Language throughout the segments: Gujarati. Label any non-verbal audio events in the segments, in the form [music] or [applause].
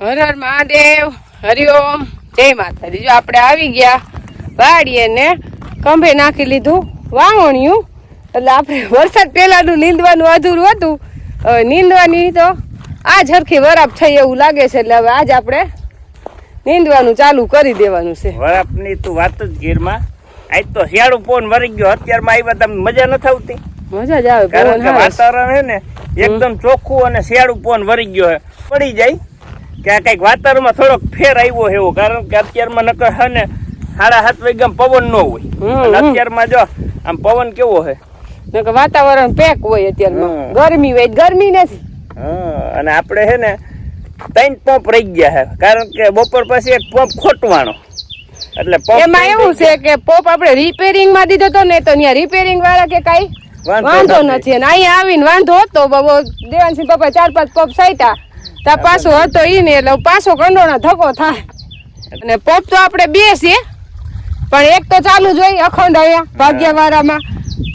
હર હર મહાદેવ હરિઓમ જય માતાજી. જો આપણે આવી ગયા વાડીએ ને કંભે નાખી લીધું વાવણિયું. એટલે આપણે વરસાદ પહેલાનું નીંદવાનું અધૂરું હતું. હવે નીંદવાની તો આ ઝરખી વરાપ થઈ એવું લાગે છે. એટલે હવે આજ આપણે નીંદવાનું ચાલુ કરી દેવાનું છે. વરાપની તો વાત જ ગીરમાં આજ તો શિયાળું પોન વરી ગયો. અત્યારમાં આવ્યા તમને મજા નથી આવતી. મજા જ આવે. કારણ કે વાતાવરણ છે ને એકદમ ચોખ્ખું અને શિયાળું પોન વરી ગયો પડી જાય. કે આ કંઈક વાતાવરણમાં થોડોક ફેર આવ્યો એવો કારણ કે અત્યારમાં નકર હે ને સાડા સાત વાગ્યા પવન ન હોય. અત્યારમાં જો આમ પવન કેવો હે નકર વાતાવરણ પેક હોય અત્યારમાં. ગરમી હોય ગરમી નથી. અને આપણે હે ને ત્રણ પંપ રહી ગયા હે કારણ કે બપોર પછી એક પંપ ખોટવાનો. એટલે એમાં એવું છે કે પોપ આપણે રિપેરિંગમાં દીધો તો ને તો ત્યાં રિપેરિંગ વાળા કે કઈ? વાંધો નથી. અને અહીંયા આવીને વાંધો હતો બાબો દેવાનસિંહ પપ્પા ચાર પાંચ પપ સાઈટા. તા પાછો હતો ઈ ને એટલે પાછો કંડોળા ધક્કો થાય. અને પોપ તો આપણે બે છે પણ એક તો ચાલુ જોઈએ અખંડ અહીંયા ભાગ્યવારામાં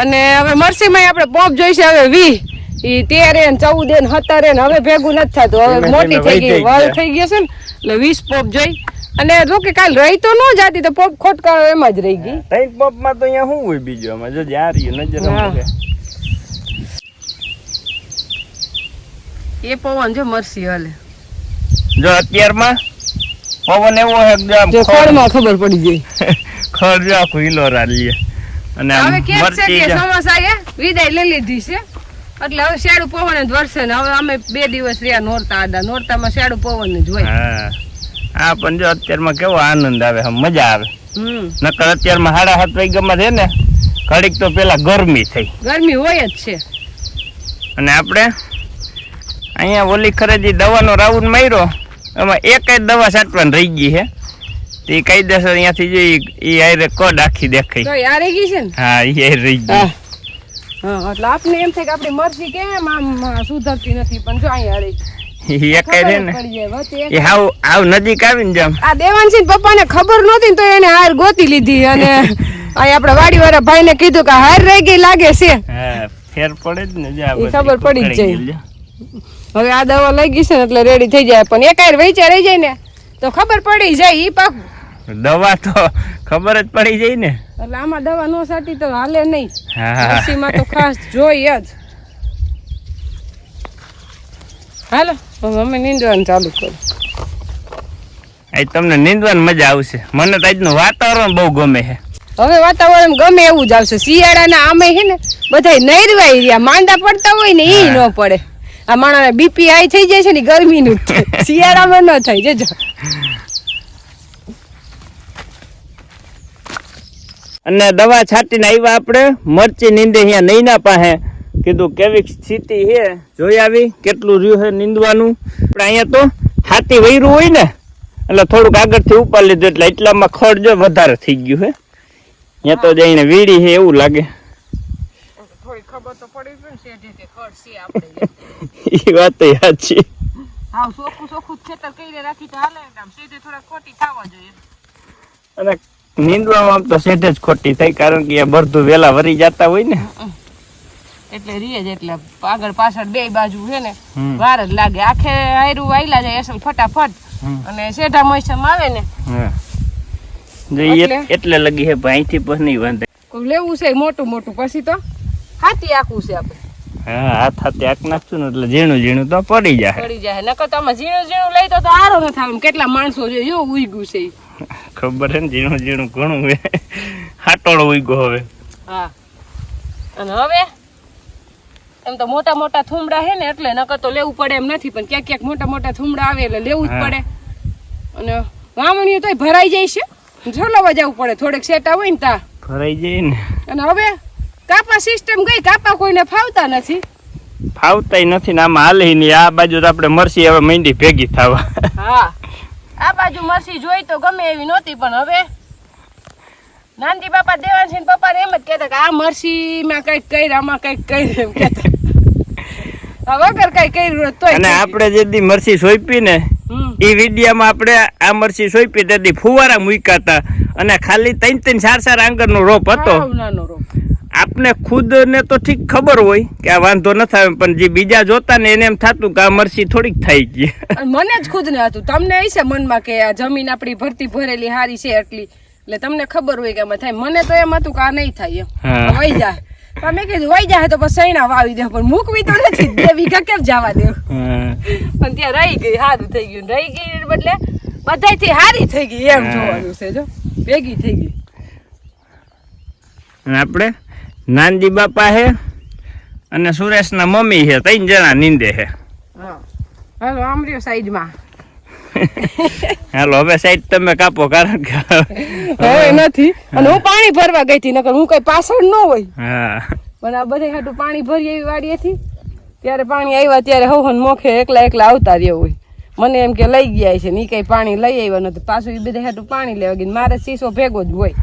અને હવે મરસીમાં આપણે પોપ જોઈશે હવે વી. ઈ તેરે ને ચૌદે ને સત્તરે ને હવે ભેગું નથી થતું. હવે મોટી થઈ ગઈ વાલ થઈ ગઈ છે ને એટલે વીસ પોપ જોઈ. અને જો કે કાલ રહી તો ન જાતી તો પોપ ખોટકાળો એમાં જ રહી ગઈ. ત્રણ પંપમાં તો અહીંયા શું હોય બીજો આમાં? જો જ્યાં રહ્યું નજર હા. આમ એ પવન જો મરસી હાલે. જો અત્યારમાં પવન એવો એકદમ ખડમાં ખબર પડી જાય [laughs] ખળ જો આખું હિલોરા રાલીએ અને હવે કે છે કે ચોમાસા એ વિદાય લઈ લીધી છે. એટલે હવે શેડું પવન જ વરસે ને હવે અમે બે દિવસ રહ્યા નોરતા આદા નોરતામાં શેડું પવન જ હોય. હા. પણ જો અત્યારમાં કેવો આનંદ આવે મજા આવે. હમ. નકર અત્યારમાં સાડા સાત વાગ્યામાં છે ને ઘડીક તો પેલા ગરમી થઈ. ગરમી હોય જ છે. અને આપણે અહીંયા ઓલી ખરેજી દવાનો રાઉન્ડ માર્યો. એમાં એક જ દવા સાટવાની રહી ગઈ છે. તે કાયદેસર અહીંયાથી જે એ આયરે કોડ આખી દેખાય તો યાર ગઈ છે ને? હા એ રહી ગઈ. હા. હા એટલે આપને એમ થાય કે આપણી મરસી કેમ આમ સુધરતી નથી પણ જો અહીંયા રહી એક જ ખબર ને. પડી જાય વચ્ચે એક- એ હાવ હાવ નજીક આવીને જેમ. આ દેવાનસિંહ પપ્પાને ખબર નહોતી તો એને હાર ગોતી લીધી અને અહીં આપણે વાડીવાળા ભાઈને કીધું કે હાર રહી ગઈ લાગે છે. ફેર પડે જ ને ખબર પડી જ જાય. હવે આ દવા લઈ ગઈ છે ને એટલે રેડી થઈ જાય. પણ એકાય વૈચા રહી જાય ને તો ખબર પડી જાય ઈ પાક દવા તો ખબર જ પડી જાય ને. એટલે આમાં દવા નો સાટી તો હાલે નહીં. હા તો ખાસ જોઈએ જ. હાલો અમે નીંદવાનું ચાલુ કરો. આજ તમને નીંદવાની મજા આવશે. મને તો આજનું વાતાવરણ બહુ ગમે છે. હવે વાતાવરણ ગમે એવું જ આવશે. શિયાળાના આમે છે ને બધા નૈરવાઈ રહ્યા. માંદા પડતા હોય ને એ ન પડે. આ માણસ બીપી હાઈ થઈ જાય છે ને ગરમીનું જ થાય. [laughs] શિયાળામાં ન થાય જજો. અને દવા છાંટીને આવ્યા આપણે. મરચી નીંદે અહીંયા નૈના પાસે કીધું કેવી સ્થિતિ છે જોઈ આવી કેટલું રહ્યું છે નીંદવાનું? આપણે અહીંયા તો હાથી વૈરું હોય ને એટલે થોડુંક આગળથી ઉપર લીધું એટલે એટલામાં જો વધારે થઈ ગયું છે અહીંયા તો જઈને વીડી છે એવું લાગે. થોડી ખબર તો પડી ને શેઠે કે ખર્ચી આપણે [laughs] એ વાત યાદ છે. હા સોખું સોખું ખેતર કરીને રાખી તો હાલે આમ. સીધે થોડા ખોટી થવા જોઈએ. અને નીંદવામાં તો શેઠે જ ખોટી થઈ કારણ કે બધું વેલા વરી જતા હોય ને. એટલે રીએ જ એટલે આગળ પાછળ બે બાજુ છે ને વાર જ લાગે. આખે આયરું વાયલા જાય અસલ ફટાફટ. અને શેઠા મોસમ આવે ને એટલે? લગી હે લગી થી પણ નહીં વાંધે. લેવું છે મોટું મોટું પછી તો? હાથી આખું છે આપણે. હા હાથ હાથે આંક નાખશું ને એટલે ઝીણું ઝીણું તો પડી જાય. પડી જાય. નકર તો ઝીણું ઝીણું લઈ તો આરો ન થાય કેટલા માણસો છે જો ઉઈગું છે ખબર છે ને ઝીણું ઝીણું ઘણું હોય હાટોળો ઉગ્યો હવે. હા. અને હવે? એમ તો મોટા મોટા થુમડા છે ને એટલે નકર તો લેવું પડે એમ નથી પણ ક્યાંક ક્યાંક મોટા મોટા થુમડા આવે એટલે લેવું જ પડે. અને વાવણીઓ તોય ભરાઈ જાય છે. ઝોલવા જવું પડે. થોડેક સેટા હોય ને તા. ભરાઈ જાય ને. અને હવે? કાપા સિસ્ટમ ગઈ કાપા કોઈને ફાવતા નથી. ફાવતા નથી ને આમાં હાલે નહીં. આ બાજુ તો આપણે મરસી હવે મંડી ભેગી થવા. હા. આ બાજુ મરસી જોઈ તો ગમે એવી નહોતી પણ હવે નાનજી બાપા દેવાનસિંહ પપ્પા એમ જ કહેતા કે આ મરસીમાં કંઈક કઈ આમાં કંઈક કઈ એમ કહેતા. વગર કઈ કર્યું તો અને આપણે જે દી મરસી સોંપી ને એ વિડીયામાં આપણે આ મરસી સોંપી તેથી ફુવારા મૂક્યા હતા. અને ખાલી ત્રણ ત્રણ ચાર ચાર આંગળનો રોપ હતો. નાનો રોપ. આપને ખુદ ને તો ઠીક ખબર હોય કે આ વાંધો ન થાય પણ જે બીજા જોતા ને એને એમ થતું કે આ મરસી થોડીક થઈ ગઈ. મને જ ખુદ ને હતું. તમને હશે મનમાં કે આ જમીન આપણી ભરતી ભરેલી હારી છે એટલી એટલે તમને ખબર હોય કે આમાં થાય. મને તો એમ હતું કે આ નહીં થાય. એમ. વહી જાય તમે કીધું વહી જાય તો પછી સૈણા વાવી દે પણ મૂકવી તો નથી. બે વીઘા કેમ જવા દેવ પણ ત્યાં રહી ગઈ સારું થઈ ગયું. રહી ગઈ બદલે બધાયથી હારી થઈ ગઈ. એમ જોવાનું છે જો. ભેગી થઈ ગઈ. આપણે? નાનજી બાપા હે અને સુરેશના મમ્મી છે ત્રણ જણા નીંદે છે હાલો આમ સાઈડમાં. હાલો હવે સાઈડ તમે કાપો કારણ કે હવે નથી. અને હું પાણી ભરવા ગઈ હતી નકર હું કઈ પાછળ ન હોય. હા. પણ આ બધે હાટું પાણી ભરી એવી વાડીએથી ત્યારે પાણી આવ્યા ત્યારે હવન મોખે એકલા એકલા આવતા રહ્યો હોય. મને એમ કે લઈ ગયા છે ને કઈ પાણી લઈ આવ્યા નથી પાછું એ બધા હેઠું પાણી લેવા ગઈ મારે શીશો ભેગો જ હોય.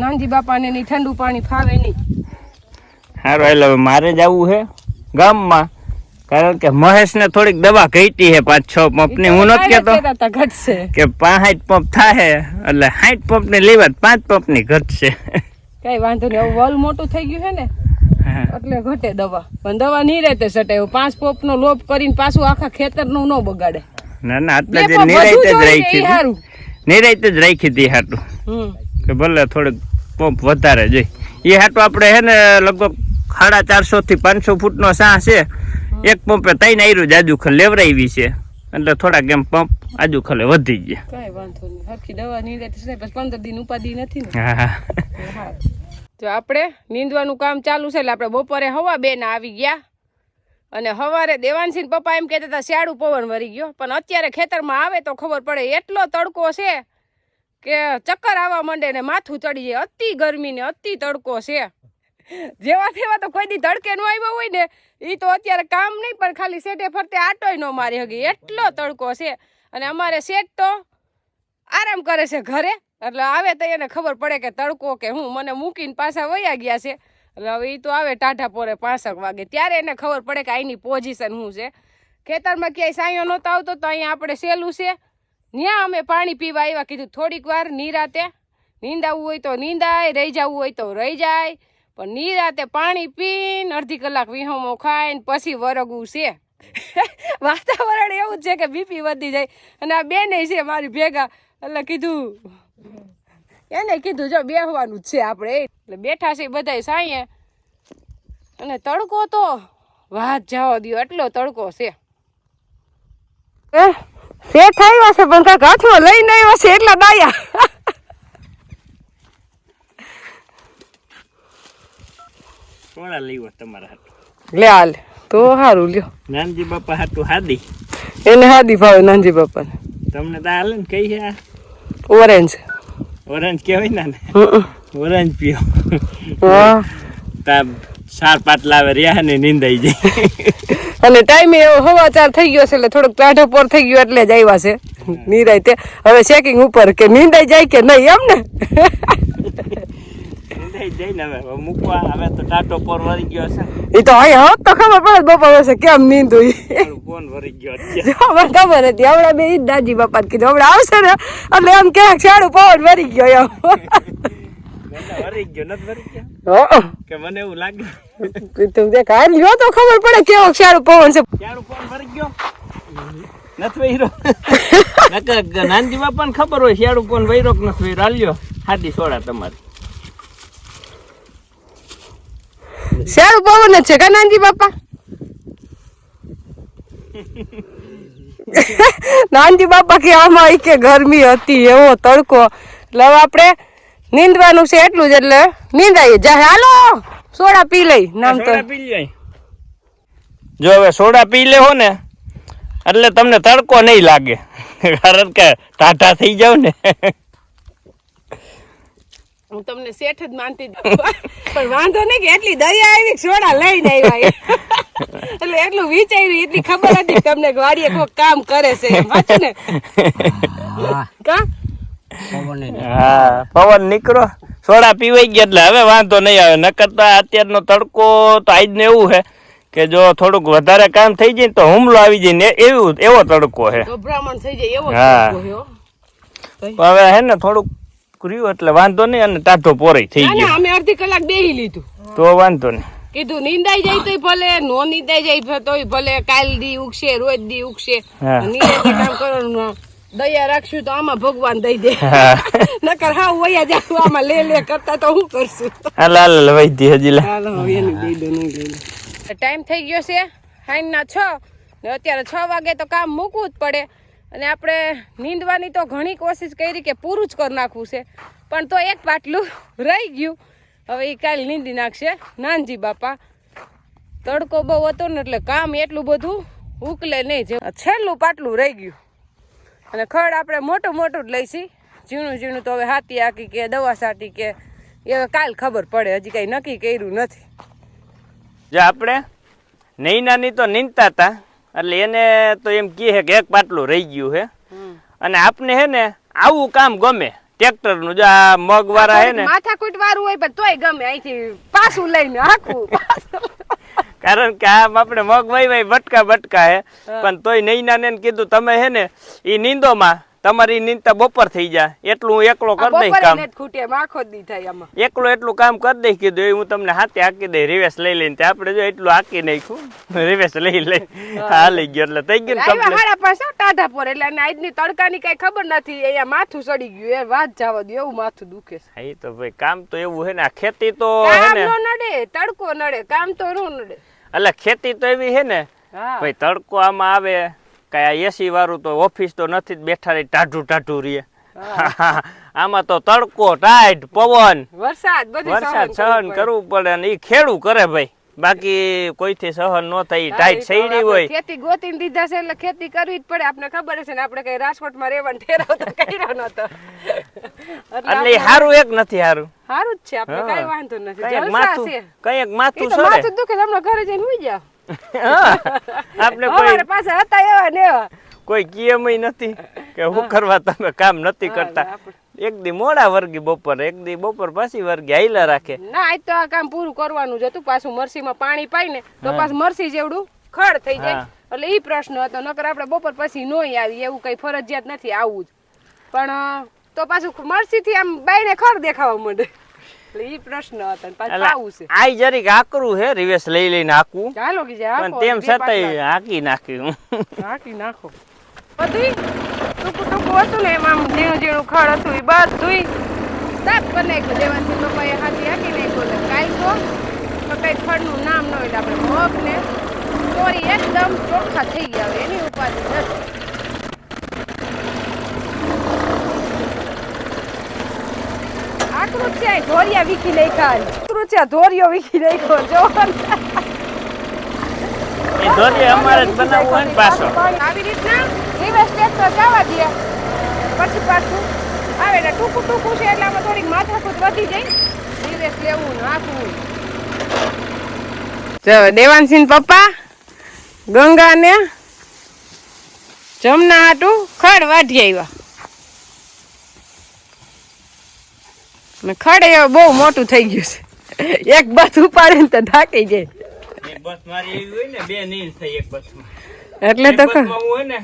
નાનજી બાપાને ને ઠંડુ પાણી ફાવે નહીં. સારું એટલે હવે મારે જ આવવું છે ગામમાં. કારણ કે મહેશને થોડીક દવા ઘટી છે પાંચ છ પંપની. હું નથી કેતો ઘટશે. કે પાંચ પંપ થાય એટલે સાઠ પંપની લેવા પાંચ પંપની ઘટશે. કઈ વાંધો નહીં વલ મોટું થઈ ગયું છે ને એટલે ઘટે દવા. પણ દવા નહીં રહેતે સટે. પાંચ પોપ નો લોપ કરીને પાછું આખા ખેતરનું ન બગાડે. ના ના બે જે નિરાયતે જ રાખી નિરાયતે જ રાખી હતી હાટું. કે ભલે થોડુંક પંપ વધારે જોઈ એ હાટું આપણે હે ને લગભગ સાડા ચારસો થી પાંચસો ફૂટનો સાહ છે. એક પંપે ત્રણ આયરું જ આજુખલ લેવરાવી છે. એટલે થોડાક એમ પંપ આજુખલે વધી ગયા. કઈ વાંધો નહીં. હરખી દવા રહેતી છે પંદર દિન ઉપાધિ નથી ને. હા તો આપણે નીંદવાનું કામ ચાલુ છે એટલે આપણે બપોરે હવા બે ના આવી ગયા. અને સવારે દેવાનસિંહ પપ્પા એમ કહેતા હતા શિયાળું પવન વરી ગયો. પણ અત્યારે ખેતરમાં આવે તો ખબર પડે એટલો તડકો છે કે ચક્કર આવવા માંડે ને માથું ચડી જાય. અતિ ગરમી ને અતિ તડકો છે. જેવા તેવા તો કોઈ દી તડકે નો આવ્યો હોય ને એ તો અત્યારે કામ નહીં, પણ ખાલી સેટે ફરતે આટોય નો મારી હગી. એટલો તડકો છે. અને અમારે શેઠ તો આરામ કરે છે ઘરે. એટલે આવે તો એને ખબર પડે કે તડકો કે હું. મને મૂકીને પાછા વયા ગયા છે. એટલે હવે એ તો આવે ટાઢા પોરે પાંસઠ વાગે. ત્યારે એને ખબર પડે કે અહીંની પોઝિશન શું છે. ખેતરમાં ક્યાંય સાયો નહોતો આવતો તો અહીંયા આપણે સહેલું છે. ત્યાં અમે પાણી પીવા આવ્યા. કીધું થોડીક વાર, નિરાતે. નીંદાવવું હોય તો નીંદાય, રહી જવું હોય તો રહી જાય. પણ નિરાતે પાણી પીને અડધી કલાક વિહોમો ખાઈને પછી વરગવું છે. [laughs] વાતાવરણ એવું જ છે કે બીપી વધી જાય. અને આ બેને છે મારી ભેગા. એટલે કીધું, એને કીધું, જો બેહવાનું જ છે આપણે. એટલે બેઠા છે બધાય સાંયે. અને તડકો તો વાત જવા દો એટલો તડકો છે. શેઠ આવ્યા છે, પણ કાંઈક હાથમાં લઈને આવ્યા છે, એટલા ડાયા. [laughs] કોણા લેવો તમારા હાટું? લે હાલ તો સારું લ્યો. નાનજી બાપા હાટું હાદી? એને હાદી ભાવે નાનજી બાપાને. તમને તો હાલે ને કઈ છે આ. ઓરેન્જ ઓરેન્જ કહેવાય ને. ઓરેન્જ પીઓ. તા સાર પાટલા લાવે રહ્યા ને નિંદાઈ જાય. અને ટાઈમે એવો હવાચાર થઈ ગયો છે એટલે થોડોક ટાઢો પોર થઈ ગયો એટલે જ આવ્યા છે. નિરાય તે. હવે ચેકિંગ ઉપર કે નિંદાઈ જાય કે નહીં એમ ને? ને હવે. મૂકવા હવે તો ટાટો પર વરી ગયો છે. એ તો અહીંયા હોત તો ખબર પડે બપોર છે કેમ નીંદું ફોન વરી ગયો ખબર હતી. હમણાં બે ઈ દાદી બાપા કીધું. હમણાં આવશે ને એટલે એમ કે શાળું પવન વરી ગયો એમ. મને વરી ગયો નથી વરી ગયો? કે મને એવું લાગ્યું દેખ લ્યો તો ખબર પડે કેવો શાળું પવન છે. ક્યારું ફોન વરી ગયો? નથી વૈરો નાનજી બાપાને ખબર હોય શિયાળું ફોન વૈરો કે નથી વૈરો હાલ્યો હાથી સોડા તમારી. શાળું પવન જ છે કા નાનજી બાપા. [laughs] નાનજી બાપા કે આમાં કે ગરમી હતી, એવો તડકો. એટલે હવે આપણે નીંદવાનું છે એટલું જ, એટલે નીંદાઈએ. જા, હાલો, સોડા પી લઈ, નામ તો. જો હવે સોડા પી લેવો ને, એટલે તમને તડકો નહીં લાગે. [laughs] કારણ કે ટાટા થઈ જાવ ને. [laughs] હું તમને શેઠ જ માનતી પણ વાંધો નહીં કે એટલી દયા આવી કે સોડા લઈને આવ્યા એટલે એટલું વિચાર્યું એટલી ખબર હતી તમને વાડીએ કોઈ કામ કરે છે સાચું ને? કા? હા પવન નીકળો સોડા પીવાઈ ગયા એટલે હવે વાંધો નહીં આવે. નકર તો અત્યારનો તડકો તો આજ ને એવું છે કે જો થોડુંક વધારે કામ થઈ જાય તો હુમલો આવી જાય ને એવું એવો તડકો છે. ગભરામણ થઈ જાય એવો હા. તડકો છે હો. તો હવે હે ને થોડુંક કર્યું એટલે વાંધો નહીં અને ટાઢો પોરે થઈ ગયો. અમે અડધી કલાક બેહી લીધું. તો વાંધો નહીં. કીધું નીંદાઈ જાય તોય ભલે નો નીંદાઈ જાય તોય ભલે કાલ દી ઉગશે રોજ દી ઉગશે. હા. કામ કરવાનું દયા રાખશું તો આમાં ભગવાન દઈ દે. નકર હા વયા જાવ આમાં લે લે કરતા તો હું કરશું? હાલ હાલ વૈદ્ય હજી લે. હાલો હવે એની દઈ દો નહીં દઈ ટાઈમ થઈ ગયો છે હાઈના છ. ને અત્યારે છ વાગે તો કામ મૂકવું જ પડે. અને આપણે નીંદવાની તો ઘણી કોશિશ કરી કે પૂરું જ કરી નાખવું છે. પણ તો એક પાટલું રહી ગયું. હવે એ કાલ નીંદી નાખશે. નાનજી બાપા. તડકો બહુ હતો ને એટલે કામ એટલું બધું ઉકલે નહીં જે છેલ્લું પાટલું રહી ગયું. અને ખડ આપણે મોટું મોટું જ લઈશી. ઝીણું ઝીણું તો હવે હાથી આકી કે દવા સાટી કે એ કાલ ખબર પડે. હજી કાંઈ નક્કી કર્યું નથી. જો આપણે નૈનાની તો નીંદતા હતા. એટલે એને તો એમ કહે કે એક પાટલું રહી ગયું છે. અને આપને હે ને આવું કામ ગમે ટ્રેક્ટરનું જો આ મગ વાળા હે ને માથાકૂટ વાળું હોય પણ તોય ગમે અહીંથી પાછું લઈને આખું [laughs] કારણ કે આમ આપણે મગ વાઈ વાઈ બટકા બટકા હે. પણ તોય નૈના ને કીધું તમે હે ને ઈ નીંદોમાં તમારી નિંદા બપોર થઈ જાય. એટલું હું એકલો કરી દઈશ કામ. એકલો એટલું કામ કરી દઈશ કીધું એ હું તમને હાથે હાકી દઈ રિવેસ લઈ લઈને. આપણે જો એટલું હાકી નાખ્યું રિવેસ લઈ લઈ. હાલી ગયો એટલે થઈ ગયું ને આવ્યા complete. ટાઢા પર એટલે આજની તડકાની કઈ ખબર નથી અહીંયા માથું સડી ગયું એ વાત જવા દો એવું માથું દુખે છે. એ તો ભાઈ કામ તો એવું હે ને આ ખેતી તો હે ને. નડે તડકો નડે કામ તો નું નડે. એટલે ખેતી તો એવી હે ને ભાઈ તડકો આમાં આવે કઈ આ એસી વાળું તો ઓફિસ તો નથી જ બેઠા રહી ટાઢું ટાઢું રહીએ આમાં તો તડકો ટાઈટ પવન. વરસાદ વરસાદ સહન કરવું પડે ને એ ખેડું કરે ભાઈ. બાકી કોઈથી સહન ન થઈ ટાઈટ સૈડી હોય. ખેતી ગોતીને દીધા છે એટલે ખેતી કરવી જ પડે. આપણે ખબર છે ને આપણે કઈ રાજકોટમાં રહેવાનું ઠેરાવ તો કર્યો નતો. એટલે હારું એક નથી હારું. હારું જ છે આપણે કઈ વાંધો નથી. જલસા માથું છે. કંઈક ઈ માથું સરે. માથું દુખે હમણાં ઘરે જઈને હુઈ જાવ. આપણે કોઈ પાસે હતા એવા ને એવા. કોઈ કિયમય નથી કે હું કરવા તમે કામ નથી કરતા. એક દી મોડા વર્ગી બપોર એક દી બપોર પાછી વર્ગી આઈલા રાખે. ના આજ તો આ કામ પૂરું કરવાનું જ હતું. પાછું મરસીમાં પાણી પાઈ ને તો પાછું મરસી જેવડું ખડ થઈ જાય. એટલે ઈ પ્રશ્ન હતો. નકર આપણે બપોર પછી નોય આવી એવું કઈ ફરજિયાત નથી આવવું જ. પણ તો પાછું મરસી થી આમ બાઈને ખડ દેખાવા માંડે. એટલે ઈ પ્રશ્ન હતો પાછું આવું છે. આઈ જરીક આકરું હે રિવેસ લઈ લઈને આકવું ચાલો કે જા પણ તેમ છતાંય હાકી. નાખ્યું નાખી નાખો. બધું ટૂંકું ટૂંકું હતું ને એમાં ઝીણું ઝીણું ખડ હતું એ બધું સાફ કરી નાખ્યું. દેવાથી પપ્પાએ હાથી હાકી નાખ્યું એટલે કાંઈ તો તો કંઈ ખડનું નામ ન હોય આપણે મગ ને ચોરી એકદમ ચોખ્ખા થઈ ગયા એની ઉપાધિ નથી. આકરું જ છે ધોરિયા વીખી નાખ્યા આકરું છે ધોરિયો વીખી નાખ્યો જો એ ધોરી અમારે જ બનાવવું હોય ને પાછો. આવી રીતના રિવર્સ ટ્રેક્ટર જવા દે. પછી પાછું આવે ને ટૂંકું ટૂંકું છે એટલે આમાં થોડીક માથાકૂટ વધી જાય રિવર્સ લેવું ને નાખવું. જો દેવાનસિંહ પપ્પા ગંગા ને જમના હાટું ખડ વાઢી આવ્યા. ને ખડે બહુ મોટું થઈ ગયું છે. એક બસ ઉપાડે ને તો ઢાંકી જાય. એક બસ મારી એવી હોય ને બે નીલ થઈ એક બસમાં. એટલે તો બસમાં હું હોય ને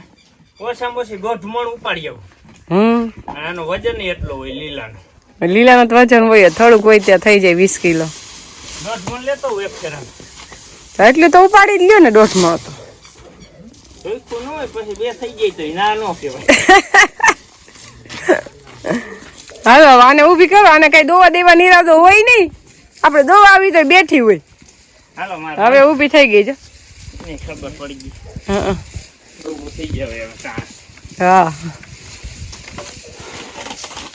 ઓછામાં ઓછી દોઢ મણ ઉપાડી આવું. હમ. આનો વજન એટલો હોય લીલાનો. લીલાનું તો વજન હોય થોડુંક હોય ત્યાં થઈ જાય વીસ કિલો. દોઢ મણ લેતો હોય એક ફેરા એટલું તો ઉપાડી જ લ્યો ને દોઢમણ તો. જોઈતું ન હોય પછી બે થઈ જાય તો ન કહેવાય. [laughs] હાલો આને ઊભી કરો આને કઈ દોવા દેવા નિરાદો હોય નહીં. આપણે દોવા આવી તો બેઠી હોય. હાલો મારે હવે ઊભી થઈ ગઈ છે. ખબર પડી ગઈ. હા હા.